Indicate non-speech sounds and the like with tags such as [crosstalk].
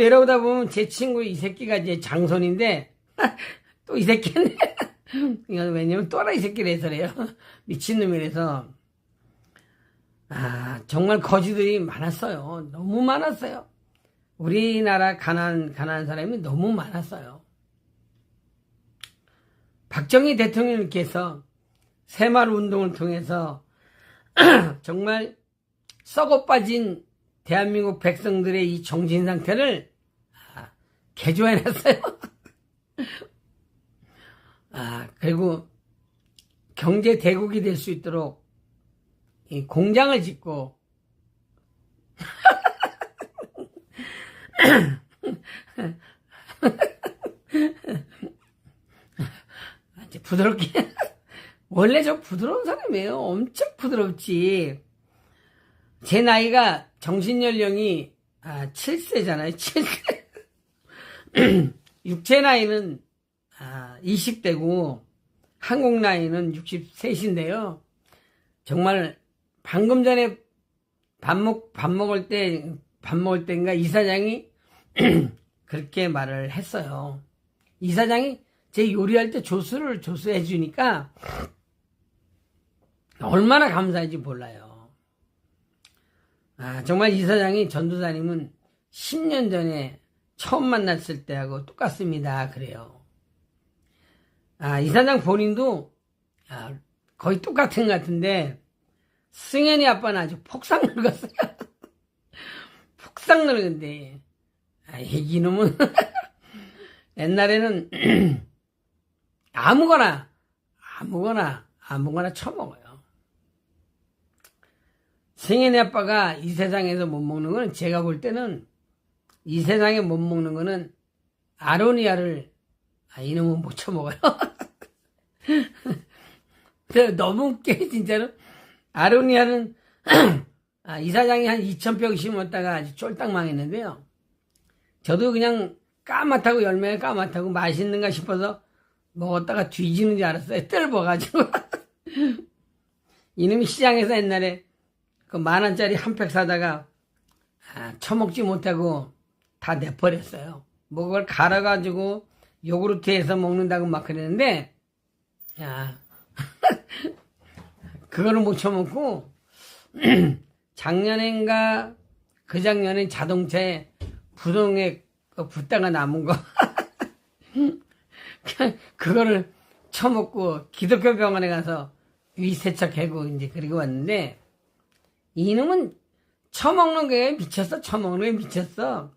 내려오다 보면 제 친구 이 새끼가 이제 장손인데 [laughs] 또 이 새끼는 [laughs] 이건 왜냐면 또라이 새끼라서 그래요. [laughs] 미친놈이라서 아 정말 거지들이 많았어요. 너무 많았어요. 우리나라 가난 가난한 사람이 너무 많았어요. 박정희 대통령께서 새마을 운동을 통해서 [clears throat] 정말 썩어 빠진 대한민국 백성들의 이 정신 상태를 아, 개조해놨어요. 아, 그리고 경제 대국이 될 수 있도록 이 공장을 짓고 아, 이제 부드럽게 원래 저 부드러운 사람이에요. 엄청 부드럽지. 제 나이가 정신 연령이 아, 7세잖아요. 7세. [clears throat] 육체 나이는 아, 20대고 한국 나이는 63인데요. 정말 방금 전에 밥 먹, 밥 먹을 때, 밥 먹을 때인가 이사장이 [clears throat] 그렇게 말을 했어요. 이사장이 제 요리할 때 조수를 조수해 주니까 얼마나 감사한지 몰라요. 아, 정말 이사장이 전도사님은 10년 전에 처음 만났을 때하고 똑같습니다. 그래요. 아, 이사장 본인도 아, 거의 똑같은 것 같은데 승현이 아빠는 아주 폭삭 늙었어요. [laughs] 폭삭 늙은데 아, 이놈은 [laughs] 옛날에는 [clears throat] 아무거나 아무거나 아무거나 처먹어요. 승현이 아빠가 이 세상에서 못 먹는 거는 제가 볼 때는 이 세상에 못 먹는 거는 아로니아를 아, 이놈은 못 처먹어요. 근데 [laughs] 너무 웃겨 진짜로 아로니아는 [clears throat] 아, 이 사장이 한 2,000평 심었다가 아주 쫄딱 망했는데요. 저도 그냥 까맣다고 열매가 까맣다고 맛있는가 싶어서 먹었다가 뒤지는 줄 알았어요. 뜰버가지고. [laughs] 이놈이 시장에서 옛날에 그 만 원짜리 한 팩 사다가 아, 처먹지 못하고 다 내버렸어요. 뭐 그걸 갈아가지고 요구르트해서 먹는다고 막 그랬는데 야. [laughs] 그거를 못 처먹고 작년엔가 그 작년에 자동차에 부동에 그 붓다가 남은 거. [laughs] 그거를 처먹고 기독교 병원에 가서 위세척하고 이제 그리고 왔는데 이놈은 처먹는 게 미쳤어. 처먹는 게 미쳤어